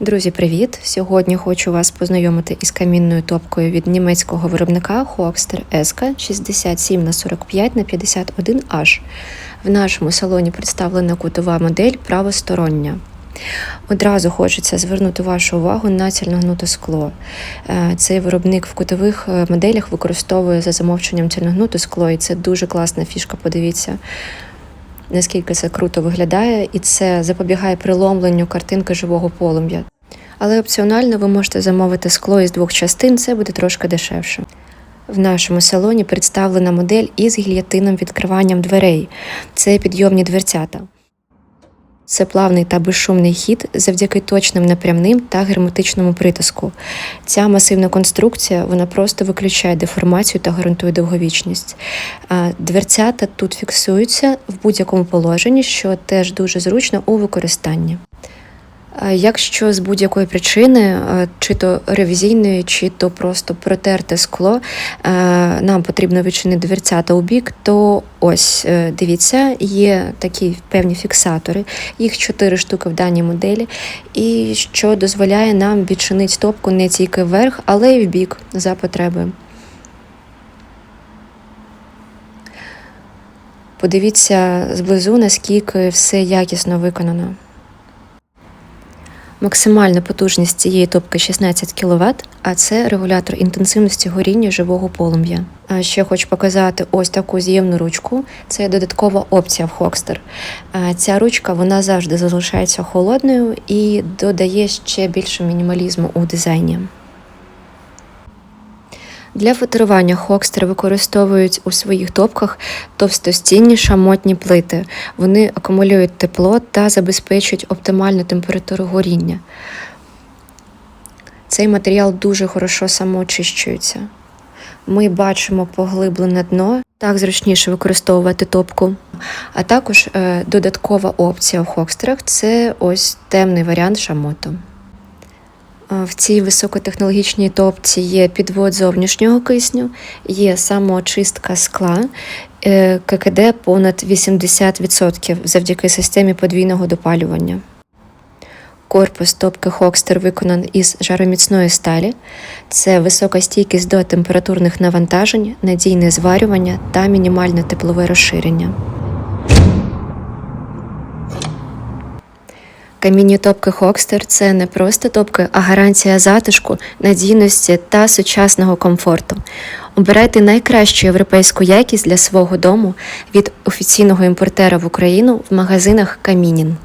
Друзі, привіт! Сьогодні хочу вас познайомити із камінною топкою від німецького виробника Hoaxter SK 67 на 45 на 51 h В нашому салоні представлена кутова модель правостороння. Одразу хочеться звернути вашу увагу на цільногнуте скло. Е, Цей виробник в кутових е, моделях використовує за замовченням цільногнуте скло, і це дуже класна фішка. Подивіться, наскільки це круто виглядає, і це запобігає приломленню картинки живого полум'я. Але опціонально ви можете замовити скло із двох частин, це буде трошки дешевше. В нашому салоні представлена модель із гільятином відкриванням дверей. Це підйомні дверцята. Це плавний та безшумний хід завдяки точним напрямним та герметичному притиску. Ця масивна конструкція вона просто виключає деформацію та гарантує довговічність. Дверцята тут фіксуються в будь-якому положенні, що теж дуже зручно у використанні. А Якщо з будь-якої причини, е, чи то ревізійної, чи то просто протерте скло, е, нам потрібно відчинити дверцята у бік, то ось е, дивіться, є такі певні фіксатори, їх чотири штуки в даній моделі, і що дозволяє нам відчинити стопку не тільки вверх, але й в бік за потреби. Подивіться зблизу, наскільки все якісно виконано. Максимальна потужність цієї топки 16 кВт, а це регулятор інтенсивності горіння живого полум'я. А ще хочу показати ось таку з'ємну ручку. Це додаткова опція в Hoxter. Ця ручка вона завжди залишається холодною і додає ще більше мінімалізму у дизайні. Для фоторування Хокстер використовують у своїх топках товстостінні шамотні плити. Вони акумулюють тепло та забезпечують оптимальну температуру горіння. Цей матеріал дуже хорошо самоочищується. Ми бачимо поглиблене дно, так зручніше використовувати топку. А також е, додаткова опція в Хокстерах це ось темний варіант шамоту. А В цій високотехнологічній топці є підвод зовнішнього кисню, є самоочистка скла, е, ККД понад 80% завдяки системі подвійного допалювання. Корпус топки Хокстер виконаний із жароміцної сталі. Це висока стійкість до температурних навантажень, надійне зварювання та мінімальне теплове розширення. Камінні топки Хокстер це не просто топки, а гарантія затишку, надійності та сучасного комфорту. Обирайте найкращу європейську якість для свого дому від офіційного імпортера в Україну в магазинах Камінін.